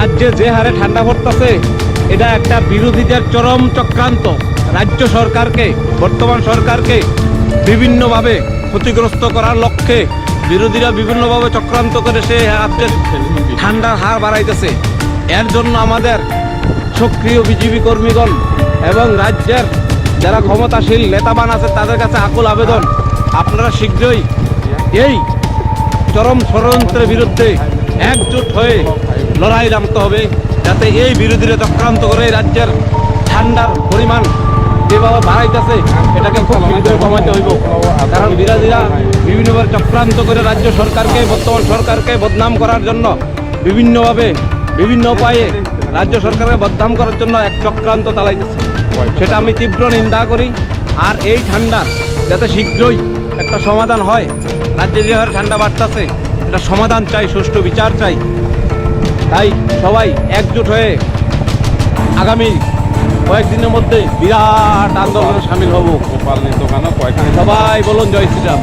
রাজ্যে যে হারে ঠান্ডা পড়তেছে, এটা একটা বিরোধীদের চরম চক্রান্ত। রাজ্য সরকারকে, বর্তমান সরকারকে বিভিন্নভাবে ক্ষতিগ্রস্ত করার লক্ষ্যে বিরোধীরা বিভিন্নভাবে চক্রান্ত করে সে রাজ্যের ঠান্ডার হার বাড়াইতেছে। এর জন্য আমাদের সক্রিয় বিজেপি কর্মীগণ এবং রাজ্যের যারা ক্ষমতাশীল নেতাবান আছে, তাদের কাছে আকুল আবেদন। আপনারা শীঘ্রই এই চরম ষড়যন্ত্রের বিরুদ্ধে একজোট হয়ে লড়াই নামতে হবে যাতে এই বিরোধীরা চক্রান্ত করে রাজ্যের ঠান্ডার পরিমাণ যেভাবে বাড়াইতেছে, এটাকে খুব শীঘ্রই কমাতে হইব। কারণ বিরোধীরা বিভিন্নভাবে চক্রান্ত করে রাজ্য সরকারকে, বর্তমান সরকারকে বদনাম করার জন্য বিভিন্নভাবে, বিভিন্ন উপায়ে রাজ্য সরকারকে বদনাম করার জন্য এক চক্রান্ত চালাইতেছে। সেটা আমি তীব্র নিন্দা করি। আর এই ঠান্ডার যাতে শীঘ্রই একটা সমাধান হয়, রাজ্যে যে হারে ঠান্ডা বাড়তেছে এটা সমাধান চাই সুষ্ঠু বিচার চাই। তাই সবাই একজোট হয়ে আগামী কয়েকদিনের মধ্যে বিরাট আন্দোলনে সামিল হব। গোপাল দোকানও কয়েকদিন সবাই বলুন জয় শ্রীরাম।